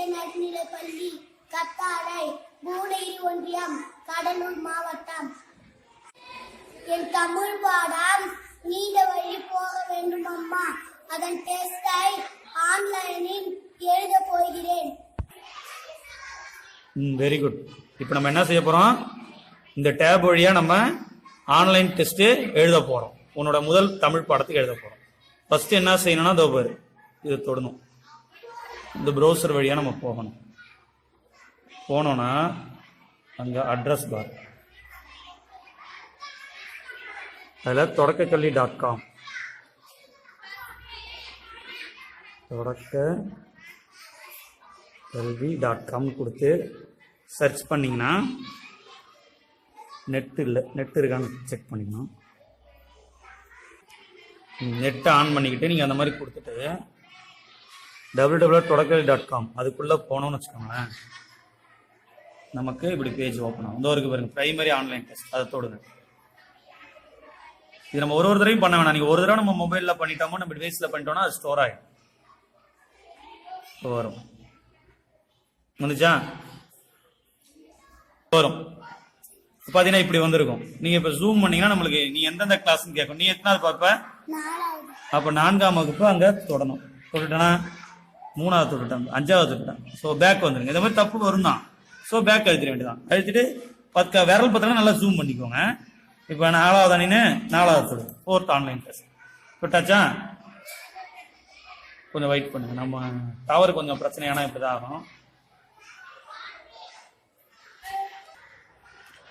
ஒன்றிய நடுநிலைப்பள்ளி கத்தாழை பூனகிரி ஒன்றியம் கடலூர் மாவட்டம். என் தமிழ் பாடம் நீண்ட வழி போக வேண்டும் அம்மா அதன் டெஸ்டை ஆன்லைனில் எழுத போகிறேன். வெரி குட் இப்போ நம்ம என்ன செய்ய போகிறோம் இந்த டேப் வழியாக நம்ம ஆன்லைன் டெஸ்ட்டு எழுத போகிறோம் உன்னோட முதல் தமிழ் பாடத்துக்கு எழுத போகிறோம் ஃபஸ்ட்டு என்ன செய்யணும்னா இதோ பாரு இதை தொடணும். இந்த ப்ரௌசர் வழியாக நம்ம போகணும். போனோன்னா அங்கே அட்ரஸ் பார் அதில் தொடக்கக்கல்வி டாட் காம் தொடக்க கல்வி டாட் காம் கொடுத்து சர்ச் பண்ணிங்கன்னா நெட் இல்லை நெட் இருக்கான்னு செக் பண்ணிக்கணும் நெட்டை ஆன் பண்ணிக்கிட்டு நீங்கள் அந்த மாதிரி கொடுத்துட்டு டபுள் டபுள் தொடக்கல் டாட் காம் அதுக்குள்ளே போனோம்னு வச்சுக்கோங்களேன். நமக்கு இப்படி பேஜ் ஓப்பன் ஆகும். இதோ இருக்கு பாருங்க பிரைமரி ஆன்லைன் டெஸ்ட் அதை தொடுங்க. இது நம்ம ஒரு ஒரு தடவையும் பண்ண வேணாம். நீங்கள் ஒரு தடவை நம்ம மொபைலில் பண்ணிட்டோமோ நம்ம டிவைஸில் பண்ணிட்டோம்னா அது ஸ்டோர் ஆகிடும் வரும். வந்துச்சா வரும். இப்ப பாத்தீங்கன்னா இப்படி வந்திருக்கும். நீங்க இப்ப ஜூம் பண்ணீங்கன்னா நம்மளுக்கு நீ எந்தெந்த கிளாஸ்னு கேட்கும். நீ எத்தனாவது பார்ப்ப அப்ப நான்காம் வகுப்பு அங்க தொடணும். தொட்டுட்டேனா? மூணாவது தொட்டுட்டேன் அஞ்சாவது தொட்டுட்டேன் ஸோ பேக் வந்துருங்க. இந்த மாதிரி தப்பு வரும் தான் ஸோ பேக் அழுத்திட வேண்டியதான் அழுத்திட்டு பத்து விரல் பத்திரம் நல்லா ஜூம் பண்ணிக்கோங்க. இப்போ நாலாவது அணின்னு நாலாவது தொடு. ஃபோர்த் ஆன்லைன் டெஸ்ட் தொட்டாச்சா கொஞ்சம் வெயிட் பண்ணுங்க. நம்ம டவர் கொஞ்சம் பிரச்சனையான இப்படிதான் ஆகும்.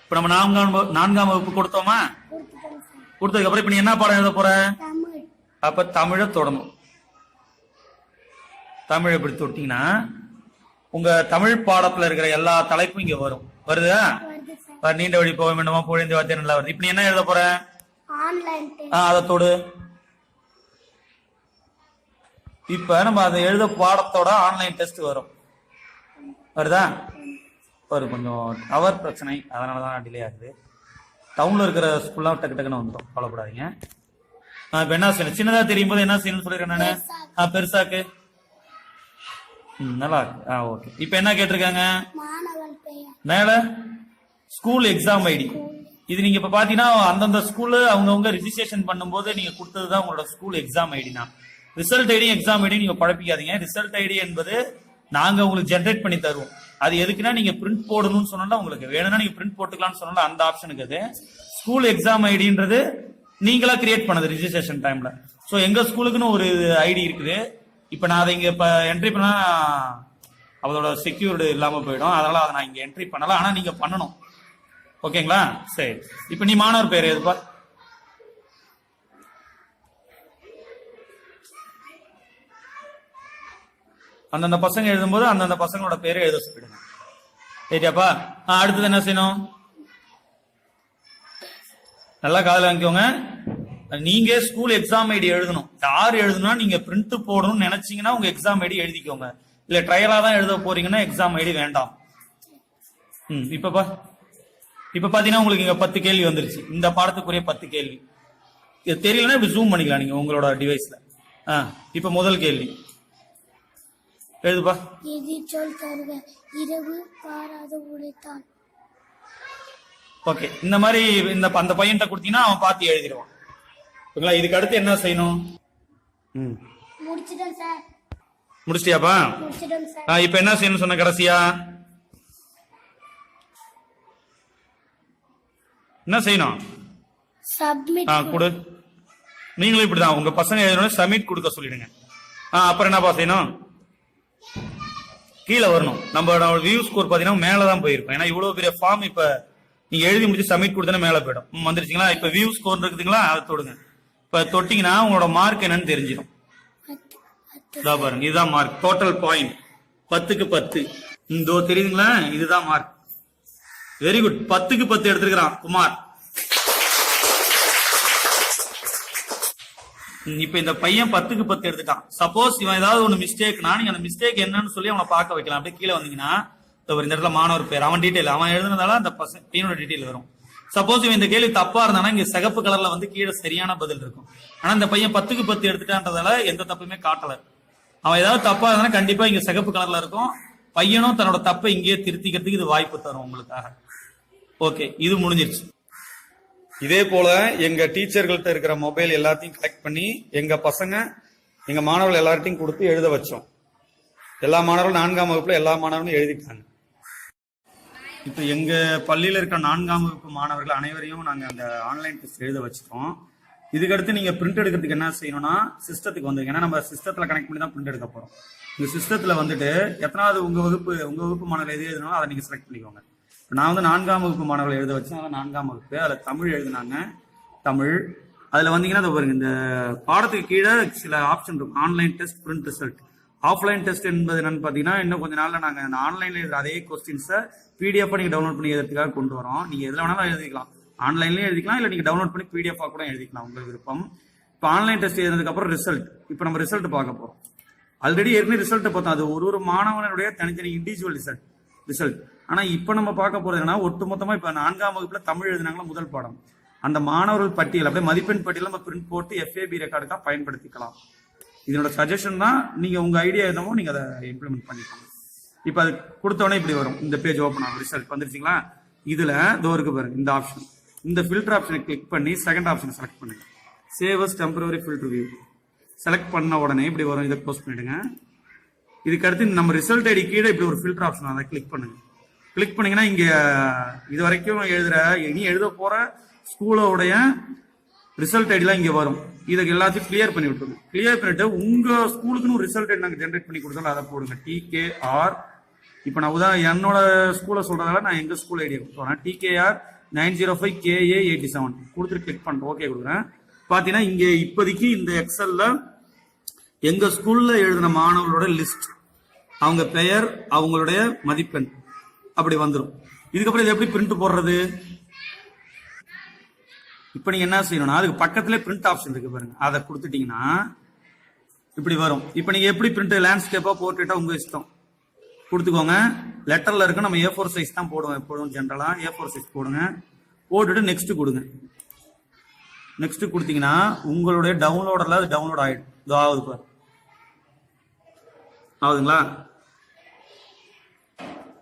இப்ப நம்ம நான்காம் நான்காம் வகுப்பு கொடுத்தோமா? கொடுத்துட்டேன் சார் கொடுத்ததுக்கு அப்புறம் இப்ப நீ என்ன பாடம் எழுத போற? தமிழ். அப்ப தமிழை தொடணும் தமிழ் இப்படி தொட்டீங்கன்னா உங்க தமிழ் பாடத்துல இருக்கிற எல்லா தலைப்பும் இங்க வரும். வருதா? நீண்ட வழி போக வேண்டுமா? பொழிந்து வார்த்தை நல்லா வருது. இப்ப நீ என்ன எழுத போற? அதை தொடு. இப்ப நம்ம அதை எழுத பாடத்தோட ஆன்லைன் டெஸ்ட் வரும். வருதா? ஒரு கொஞ்சம் டவர் பிரச்சனை. அதனால தான் டிலே ஆகுது. டவுன்ல இருக்கிற ஸ்கூல்லாம் டக்கு டக்குன்னு வந்துடும் கவலைப்படாதீங்க. நான் இப்ப என்ன செய்யணும் சின்னதா தெரியும் போது என்ன செய்யணும்னு சொல்லிருக்கேன் நானு? ஆ பெருசாக்கு. நல்லா இருக்கு. ஆ ஓகே இப்ப என்ன கேட்டிருக்காங்க? மேல ஸ்கூல் எக்ஸாம் ஐடி இது நீங்க இப்ப பாத்தீங்கன்னா அந்தந்த ஸ்கூல்ல அவங்கவுங்க ரிஜிஸ்ட்ரேஷன் பண்ணும்போது நீங்க கொடுத்ததுதான் உங்களோட ஸ்கூல் எக்ஸாம் ஐடினா ரிசல்ட் ஐடி எக்ஸாம் ஐடி நீங்க குழப்பிக்காதீங்க. ரிசல்ட் ஐடி என்பது நாங்க உங்களுக்கு ஜென்ரேட் பண்ணி தருவோம். அது எதுக்குன்னா நீங்க பிரிண்ட் போடணும்னு சொன்னா உங்களுக்கு வேணும்னா நீங்க பிரிண்ட் போட்டுக்கலாம்னு சொன்னா அந்த ஆப்ஷனுக்கு அது. ஸ்கூல் எக்ஸாம் ஐடின்றது நீங்களா கிரியேட் பண்ணது ரிஜிஸ்ட்ரேஷன் டைம்ல சோ எங்க ஸ்கூலுக்குன்னு ஒரு ஐடி இருக்குது. இப்ப நான் அதை இங்க இப்ப என்ட்ரி பண்ணால் அதோட செக்யூர்டு இல்லாம போயிடும். அதனால அதை நான் இங்க என்ட்ரி பண்ணலாம் ஆனா நீங்க பண்ணணும். ஓகேங்களா? சரி. இப்ப நீ மாணவர் பேர் எதுப்பா அந்தந்த பசங்க எழுதும்போது அந்தந்த பசங்களோட பேரை எழுத சொல்லிடுங்க. சரியாப்பா? ஆ, அடுத்தது என்ன செய்யணும்? நல்லா காதல் வாங்கிக்கோங்க. நீங்க ஸ்கூல் எக்ஸாம் ஐடி எழுதணும். யார் எழுதணும்னா நீங்க பிரிண்ட் போடணும்னு நினைச்சீங்கன்னா உங்க எக்ஸாம் ஐடி எழுதிக்கோங்க. இல்ல ட்ரையலா தான் எழுத போறீங்கன்னா எக்ஸாம் ஐடி வேண்டாம். ம் இப்பப்பா இப்ப பாத்தீங்கன்னா உங்களுக்கு இங்க பத்து கேள்வி வந்துருச்சு. இந்த பாடத்துக்குரிய பத்து கேள்வி. இது தெரியலன்னா இப்ப ஜூம் பண்ணிக்கலாம் நீங்க உங்களோட டிவைஸ்ல ஆ இப்ப முதல் கேள்வி. எழுதுப்பா. எதி சொல் தருக. இரவு பாராத உழைத்தான் ஓகே இந்த மாதிரி இந்த அந்த பையன்கிட்ட கொடுத்தீங்கன்னா அவன் பார்த்து எழுதிடுவான். ஓகேங்களா இதுக்கு அடுத்து என்ன செய்யணும்? ம். முடிச்சிட்டேன் சார். முடிச்சிட்டியாப்பா? முடிச்சிட்டேன் சார். ஆ, இப்ப என்ன செய்யணும் சொன்ன கடைசியா? என்ன செய்யணும்? சப்மிட் ஆ கொடு. நீங்களும் இப்படிதான். உங்க பசங்க எழுதணும் சப்மிட் கொடுக்க சொல்லிடுங்க. ஆ அப்புறம் என்னப்பா செய்யணும்? கீழே வரணும். நம்ம வியூ ஸ்கோர் பாத்தீங்கன்னா மேல தான் போயிருக்கும். ஏன்னா இவ்வளவு பெரிய ஃபார்ம் இப்ப நீங்க எழுதி முடிச்சு சப்மிட் கொடுத்தா மேல போயிடும். வந்துருச்சுங்களா? இப்ப வியூ ஸ்கோர் இருக்குதுங்களா? அதை தொடுங்க. இப்ப தொட்டிங்கன்னா உங்களோட மார்க் என்னன்னு தெரிஞ்சிடும் இதா பாருங்க இதுதான் மார்க் டோட்டல் பாயிண்ட் பத்துக்கு பத்து. இந்தோ தெரியுதுங்களா? இதுதான் மார்க் வெரி குட் பத்துக்கு பத்து எடுத்திருக்கிறான் குமார். இப்ப இந்த பையன் பத்துக்கு பத்து எடுத்துட்டான். சப்போஸ் இவன் ஏதாவது ஒண்ணு மிஸ்டேக்னா நீங்க அந்த மிஸ்டேக் என்னன்னு சொல்லி அவனை பார்க்க வைக்கலாம். அப்படியே கீழே வந்தீங்கன்னா இந்த இடத்துல மாணவர் பேர் அவன் டீட்டெயில் அவன் எழுதுனதால அந்த பசங்க பையனோட டீட்டெயில் வரும். சப்போஸ் இவன் இந்த கேள்வி தப்பா இருந்தானா இங்க சிகப்பு கலர்ல வந்து கீழே சரியான பதில் இருக்கும். ஆனா இந்த பையன் பத்துக்கு பத்து எடுத்துட்டான்றதால எந்த தப்புமே காட்டல. அவன் ஏதாவது தப்பா இருந்தானா கண்டிப்பா இங்க சிகப்பு கலர்ல இருக்கும். பையனும் தன்னோட தப்பை இங்கேயே திருத்திக்கிறதுக்கு இது வாய்ப்பு தரும் உங்களுக்காக. ஓகே இது முடிஞ்சிருச்சு. இதே போல எங்க டீச்சர்கள்ட்ட இருக்கிற மொபைல் எல்லாத்தையும் கலெக்ட் பண்ணி எங்க பசங்க எங்க மாணவர்கள் எல்லார்ட்டையும் கொடுத்து எழுத வச்சோம். எல்லா மாணவர்களும் நான்காம் வகுப்புல எல்லா மாணவர்களும் எழுதிட்டாங்க. இப்போ எங்க பள்ளியில இருக்கிற நான்காம் வகுப்பு மாணவர்கள் அனைவரையும் நாங்க அந்த ஆன்லைன் டெஸ்ட் எழுத வச்சிட்டோம். இதுக்கடுத்து நீங்க பிரிண்ட் எடுக்கிறதுக்கு என்ன செய்யணும்னா சிஸ்டத்துக்கு வந்து ஏன்னா நம்ம சிஸ்டத்துல கனெக்ட் பண்ணி தான் பிரிண்ட் எடுக்க போறோம். இந்த சிஸ்டத்துல வந்துட்டு எத்தனாவது உங்க வகுப்பு உங்க வகுப்பு மாணவர்கள் எது எழுதணும் அதை நீங்க செலக்ட் பண்ணிக்கோங்க. நான் வந்து நான்காம் வகுப்பு மாணவர்கள் எழுத வச்சேன் அதான் நான்காம் வகுப்பு அதுல தமிழ் எழுதினாங்க. தமிழ். அதுல வந்தீங்கன்னா இதோ பாருங்க இந்த பாடத்துக்கு கீழே சில ஆப்ஷன் இருக்கும். Online test print result offline test என்பது என்னன்னு பார்த்தீங்கன்னா இன்னும் கொஞ்ச நாளில் நாங்கள் அந்த ஆன்லைனில் அதே கொஸ்டின்ஸை பிடிஎஃப் நீங்கள் டவுன்லோட் பண்ணி எழுதுறதுக்காக கொண்டு வரோம். நீங்கள் எதில் வேணாலும் எழுதிக்கலாம். ஆன்லைன்லயும் எழுதிக்கலாம் இல்லை நீங்கள் டவுன்லோட் பண்ணி பிடிஎஃபாக கூட எழுதிக்கலாம் உங்கள் விருப்பம். இப்போ ஆன்லைன் டெஸ்ட் எழுதுனதுக்கப்புறம் ரிசல்ட் இப்போ நம்ம ரிசல்ட் பார்க்க போகிறோம் ஆல்ரெடி ஏற்கனவே ரிசல்ட்டை பார்த்தோம். அது ஒரு ஒரு மாணவனுடைய தனித்தனி இண்டிவிஜுவல் ரிசல்ட் ரிசல்ட் ஆனால் இப்போ நம்ம பார்க்க போகிறது என்னன்னா ஒட்டுமொத்தமா இப்போ நான்காம் வகுப்பில் தமிழ் எழுதினாங்களா முதல் பாடம். அந்த மாணவர்கள் பட்டியல் அப்படியே மதிப்பெண் பட்டியல் நம்ம பிரிண்ட் போட்டு எஃப்ஏபி ரெக்கார்டுக்காக பயன்படுத்திக்கலாம். இதனோட சஜஷன் தான் நீங்க உங்க ஐடியா எதுவும் நீங்க அதை இம்ப்ளிமெண்ட் பண்ணிக்கோங்க. இப்ப அது கொடுத்தோடனே இப்படி வரும். இந்த பேஜ் ஓப்பன் ஆகும் ரிசல்ட் வந்துருச்சுங்களா? இதுல இதோ இருக்கு பாருங்க இந்த ஆப்ஷன் இந்த ஃபில்டர் ஆப்ஷனை கிளிக் பண்ணி செகண்ட் ஆப்ஷன் செலக்ட் பண்ணுங்க. Saves temporary filter view select பண்ண உடனே இப்படி வரும். இதை க்ளோஸ் பண்ணிடுங்க. இதுக்கு அடுத்து நம்ம ரிசல்ட் ஐடி கீழே இப்படி ஒரு ஃபில்டர் ஆப்ஷன் அதை கிளிக் பண்ணுங்க. கிளிக் பண்ணீங்கன்னா இங்க இது வரைக்கும் எழுதுற இனி எழுத போற ஸ்கூலோடைய ரிசல்ட் ஐடிலாம் இங்கே வரும். இதை எல்லாத்தையும் கிளியர் பண்ணி விட்டுருங்க. கிளியர் பண்ணிட்டு உங்கள் ஸ்கூலுக்குன்னு ரிசல்ட் ஐடி நாங்கள் ஜென்ரேட் பண்ணி கொடுத்தாலும் அதை போடுங்க. டிகேஆர் இப்போ நான் உதா என்னோட ஸ்கூலை சொல்கிறதால நான் எங்கள் ஸ்கூல் ஐடியா கொடுத்துறேன் TKR nine zero five KA eighty seven கொடுத்துட்டு கிளிக் பண்ணுறேன் ஓகே கொடுக்குறேன். பார்த்தீங்கன்னா இங்கே இப்போதைக்கு இந்த எக்ஸலில் எங்கள் ஸ்கூலில் எழுதின மாணவர்களோட லிஸ்ட் அவங்க பெயர் அவங்களுடைய மதிப்பெண் அப்படி வந்துடும் இதுக்கப்புறம் இது எப்படி பிரிண்ட் போடுறது? இப்போ நீங்க என்ன செய்யணும்னா அதுக்கு பக்கத்திலே பிரிண்ட் ஆப்ஷன் இருக்கு பாருங்க. அதை கொடுத்துட்டீங்கன்னா இப்படி வரும். இப்போ நீங்க எப்படி பிரிண்ட் லேண்ட்ஸ்கேப்பா போர்ட்ரேட்டா உங்க இஷ்டம்? கொடுத்துக்கோங்க. லெட்டர்ல இருக்க நம்ம ஏ ஃபோர் சைஸ் தான் போடுவோம் எப்போதும் ஜென்ரலா ஏ ஃபோர் சைஸ் போடுங்க. போட்டுட்டு நெக்ஸ்ட் கொடுங்க. நெக்ஸ்ட் கொடுத்தீங்கன்னா உங்களுடைய டவுன்லோடர்ல அது டவுன்லோட் ஆயிடும். இதோ ஆகுது பாரு. ஆகுதுங்களா?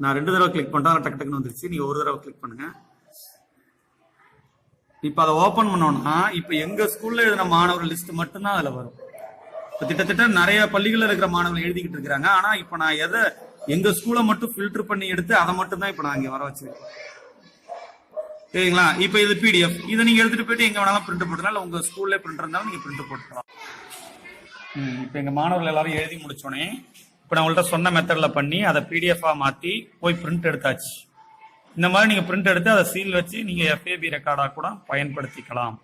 நான் ரெண்டு தடவை கிளிக் பண்ணுறேன் டக்கு டக்குன்னு வந்துருச்சு. நீங்க ஒரு தடவை கிளிக் பண்ணுங்க. இப்ப அதை ஓபன் பண்ணோம்னா இப்ப எங்க ஸ்கூல்ல எழுதின மாணவர் லிஸ்ட் மட்டும்தான் அதுல வரும். இப்ப கிட்டத்தட்ட நிறைய பள்ளிகள்ல இருக்கிற மாணவர்கள் எழுதிக்கிட்டு இருக்கிறாங்க. ஆனா இப்ப நான் எதை எங்க ஸ்கூலை மட்டும் ஃபில்டர் பண்ணி எடுத்து அதை மட்டும் தான் இப்ப நான் இங்க வர வச்சிருக்கேன். சரிங்களா? இப்ப இது பிடிஎஃப் இதை நீங்க எடுத்துட்டு போயிட்டு எங்க வேணாலும் பிரிண்ட் போட்டுக்கலாம். இல்ல உங்க ஸ்கூல்ல பிரிண்ட் இருந்தாலும் நீங்க பிரிண்ட் போட்டுக்கலாம். ம், இப்ப எங்க மாணவர்கள் எல்லாரும் எழுதி முடிச்சோடனே இப்ப நான் உங்கள்கிட்ட சொன்ன மெத்தட்ல பண்ணி அதை பிடிஎஃபா மாத்தி போய் பிரிண்ட் எடுத்தாச்சு. இந்த மாதிரி நீங்க பிரிண்ட் எடுத்து அதை சீல் வச்சு நீங்க எஃப்ஏபி ரெக்கார்டா கூட பயன்படுத்திக்கலாம்.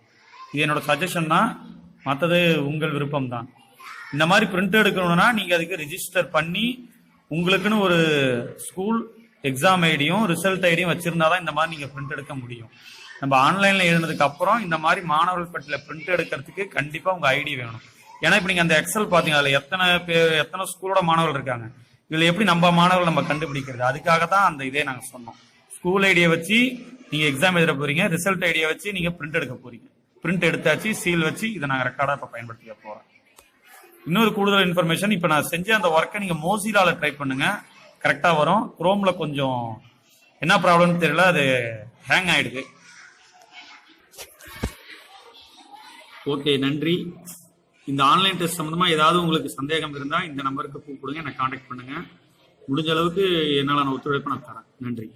இது என்னோட சஜஷன் தான். மற்றது உங்கள் விருப்பம் தான் இந்த மாதிரி பிரிண்ட் எடுக்கணும்னா நீங்க அதுக்கு ரிஜிஸ்டர் பண்ணி உங்களுக்குன்னு ஒரு ஸ்கூல் எக்ஸாம் ஐடியும் ரிசல்ட் ஐடியும் வச்சிருந்தா தான் இந்த மாதிரி நீங்க பிரிண்ட் எடுக்க முடியும். நம்ம ஆன்லைன்ல எழுதுனதுக்கு அப்புறம் இந்த மாதிரி மாணவர்கள் பட்டியல பிரிண்ட் எடுக்கிறதுக்கு கண்டிப்பா உங்க ஐடி வேணும். ஏன்னா இப்ப நீங்க அந்த எக்ஸல் பாத்தீங்க அதுல எத்தனை பேர் எத்தனை ஸ்கூலோட மாணவர்கள் இருக்காங்க. இதுல எப்படி நம்ம மாணவர்கள் நம்ம கண்டுபிடிக்கிறது? அதுக்காக தான் அந்த இதே நாங்க சொன்னோம். ஸ்கூல் ஐடியை வச்சு நீங்க எக்ஸாம் எழுத போறீங்க. ரிசல்ட் ஐடியை வச்சு நீங்க பிரிண்ட் எடுக்க போறீங்க. பிரிண்ட் எடுத்தாச்சு சீல் வச்சு இதை நாங்க ரெக்கார்டா இப்ப பயன்படுத்திக்க போறோம். இன்னொரு கூடுதல் இன்ஃபர்மேஷன் இப்ப நான் செஞ்ச அந்த ஒர்க்கை நீங்க மோசிலால ட்ரை பண்ணுங்க. கரெக்டா வரும். குரோம்ல கொஞ்சம் என்ன ப்ராப்ளம்னு தெரியல அது ஹேங் ஆயிடுது. ஓகே நன்றி. இந்த ஆன்லைன் டெஸ்ட் சம்பந்தமா ஏதாவது உங்களுக்கு சந்தேகம் இருந்தா இந்த நம்பருக்கு கூப்பிடுங்க. என்னை காண்டாக்ட் பண்ணுங்க. முடிஞ்ச அளவுக்கு என்னால் நான் ஒத்துழைப்பு நான் தரேன். நன்றி.